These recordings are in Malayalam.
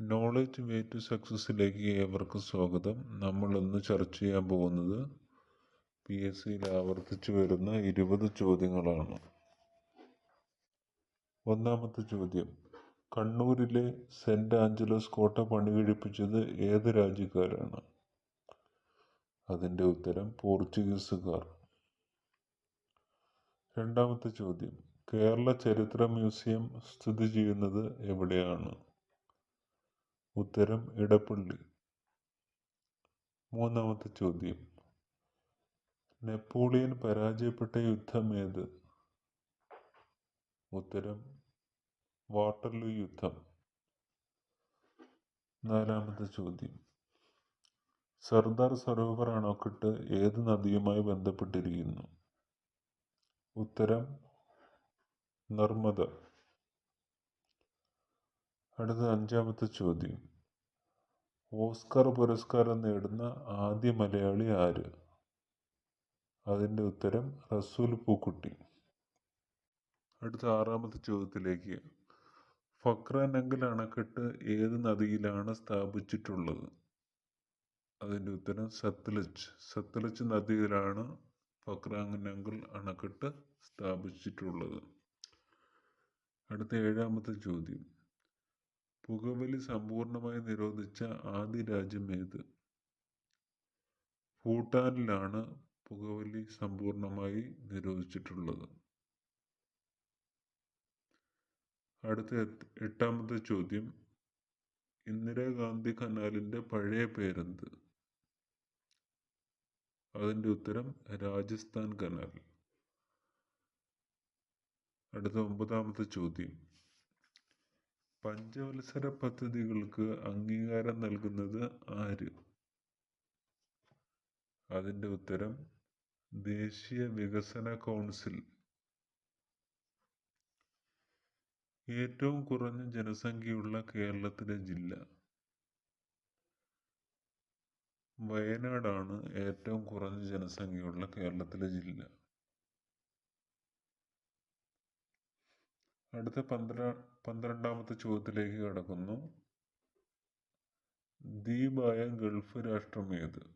നോളജ് വേ ടു സക്സസ്സിലേക്ക് ഏവർക്കും സ്വാഗതം. നമ്മൾ ഇന്ന് ചർച്ച ചെയ്യാൻ പോകുന്നത് പി എസ് സിയിൽ ആവർത്തിച്ചു വരുന്ന ഇരുപത് ചോദ്യങ്ങളാണ്. ഒന്നാമത്തെ ചോദ്യം. കണ്ണൂരിലെ സെന്റ് ആഞ്ചലോസ് കോട്ട പണികഴിപ്പിച്ചത് ഏത് രാജ്യക്കാരാണ്? അതിന്റെ ഉത്തരം പോർച്ചുഗീസുകാർ. രണ്ടാമത്തെ ചോദ്യം. കേരള ചരിത്ര മ്യൂസിയം സ്ഥിതി ചെയ്യുന്നത് എവിടെയാണ്? ഉത്തരം ഇടപ്പള്ളി. മൂന്നാമത്തെ ചോദ്യം. നെപ്പോളിയൻ പരാജയപ്പെട്ട യുദ്ധം ഏത്? ഉത്തരം വാട്ടർലു യുദ്ധം. നാലാമത്തെ ചോദ്യം. സർദാർ സരോവർ അണക്കെട്ട് ഏത് നദിയുമായി ബന്ധപ്പെട്ടിരിക്കുന്നു? ഉത്തരം നർമ്മദ. അടുത്ത അഞ്ചാമത്തെ ചോദ്യം. ഓസ്കർ പുരസ്കാരം നേടുന്ന ആദ്യ മലയാളി ആര്? അതിന്റെ ഉത്തരം റസൂൽ പൂക്കുട്ടി. അടുത്ത ആറാമത്തെ ചോദ്യത്തിലേക്ക്. ഫക്രാനങ്കൽ അണക്കെട്ട് ഏത് നദിയിലാണ് സ്ഥാപിച്ചിട്ടുള്ളത്? അതിന്റെ ഉത്തരം സത്ലജ്. സത്ലജ് നദിയിലാണ് ഫക്രാനങ്കൽ അണക്കെട്ട് സ്ഥാപിച്ചിട്ടുള്ളത്. അടുത്ത ഏഴാമത്തെ ചോദ്യം. പുകവലി സമ്പൂർണമായി നിരോധിച്ച ആദ്യ രാജ്യം ഏത്? ഭൂട്ടാനിലാണ് പുകവലി സമ്പൂർണമായി നിരോധിച്ചിട്ടുള്ളത്. അടുത്ത എട്ടാമത്തെ ചോദ്യം. ഇന്ദിരാഗാന്ധി കനാലിന്റെ പഴയ പേരെന്ത്? അതിന്റെ ഉത്തരം രാജസ്ഥാൻ കനാൽ. അടുത്ത ഒമ്പതാമത്തെ ചോദ്യം. പഞ്ചവത്സര പദ്ധതികൾക്ക് അംഗീകാരം നൽകുന്നത് ആര്? അതിന്റെ ഉത്തരം ദേശീയ വികസന കൗൺസിൽ. ഏറ്റവും കുറഞ്ഞ ജനസംഖ്യയുള്ള കേരളത്തിലെ ജില്ല. വയനാടാണ് ഏറ്റവും കുറഞ്ഞ ജനസംഖ്യയുള്ള കേരളത്തിലെ ജില്ല. അടുത്ത പന്ത്ര പന്ത്രണ്ടാമത്തെ ചോദ്യത്തിലേക്ക് കടക്കുന്നു. ദ്വീപായ ഗൾഫ് രാഷ്ട്രം ഏത്?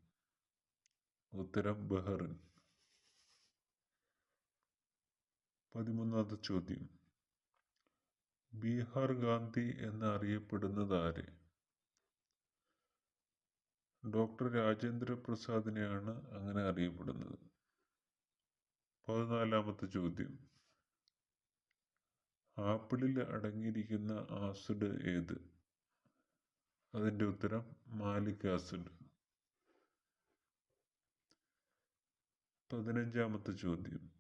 ഉത്തരം ബഹ്റിൻ. പതിമൂന്നാമത്തെ ചോദ്യം. ബീഹാർ ഗാന്ധി എന്ന് അറിയപ്പെടുന്നത് ആര് ഡോക്ടർ രാജേന്ദ്ര പ്രസാദിനെയാണ് അങ്ങനെ അറിയപ്പെടുന്നത്. പതിനാലാമത്തെ ചോദ്യം. ആപ്പിളിൽ അടങ്ങിയിരിക്കുന്ന ആസിഡ് ഏത്? അതിന്റെ ഉത്തരം മാലിക് ആസിഡ്. പതിനഞ്ചാമത്തെ ചോദ്യം.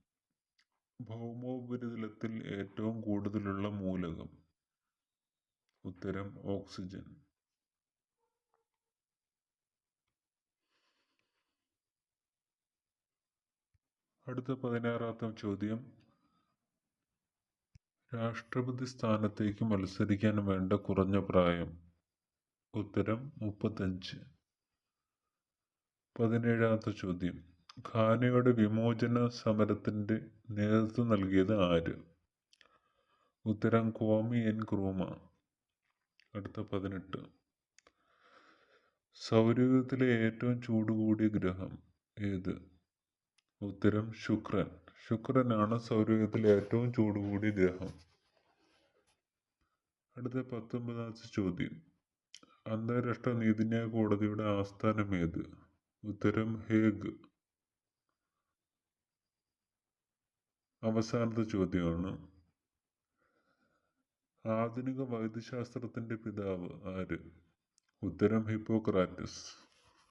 ഭൗമോപരിതലത്തിൽ ഏറ്റവും കൂടുതലുള്ള മൂലകം. ഉത്തരം ഓക്സിജൻ. അടുത്ത പതിനാറാമത്തെ ചോദ്യം. രാഷ്ട്രപതി സ്ഥാനത്തേക്ക് മത്സരിക്കാൻ വേണ്ട കുറഞ്ഞ പ്രായം. ഉത്തരം മുപ്പത്തഞ്ച്. പതിനേഴാമത്തെ ചോദ്യം. ഖാനയുടെ വിമോചന സമരത്തിന്റെ നേതൃത്വം നൽകിയത് ആര്? ഉത്തരം ക്വാമി എൻ. ക്രൂമ. അടുത്ത പതിനെട്ട്. സൗരയൂഥത്തിലെ ഏറ്റവും ചൂട് കൂടിയ ഗ്രഹം ഏത്? ഉത്തരം ശുക്രൻ. ശുക്രനാണ് സൗരയൂഥത്തിലെ ഏറ്റവും ചൂട് കൂടിയ ഗ്രഹം. അടുത്ത പത്തൊമ്പതാമത്തെ ചോദ്യം. അന്താരാഷ്ട്ര നീതിന്യായ കോടതിയുടെ ആസ്ഥാനം ഏത്? ഉത്തരം ഹേഗ്. അവസാനത്തെ ചോദ്യമാണ്. ആധുനിക വൈദ്യശാസ്ത്രത്തിന്റെ പിതാവ് ആര്? ഉത്തരം ഹിപ്പോക്രാറ്റസ്.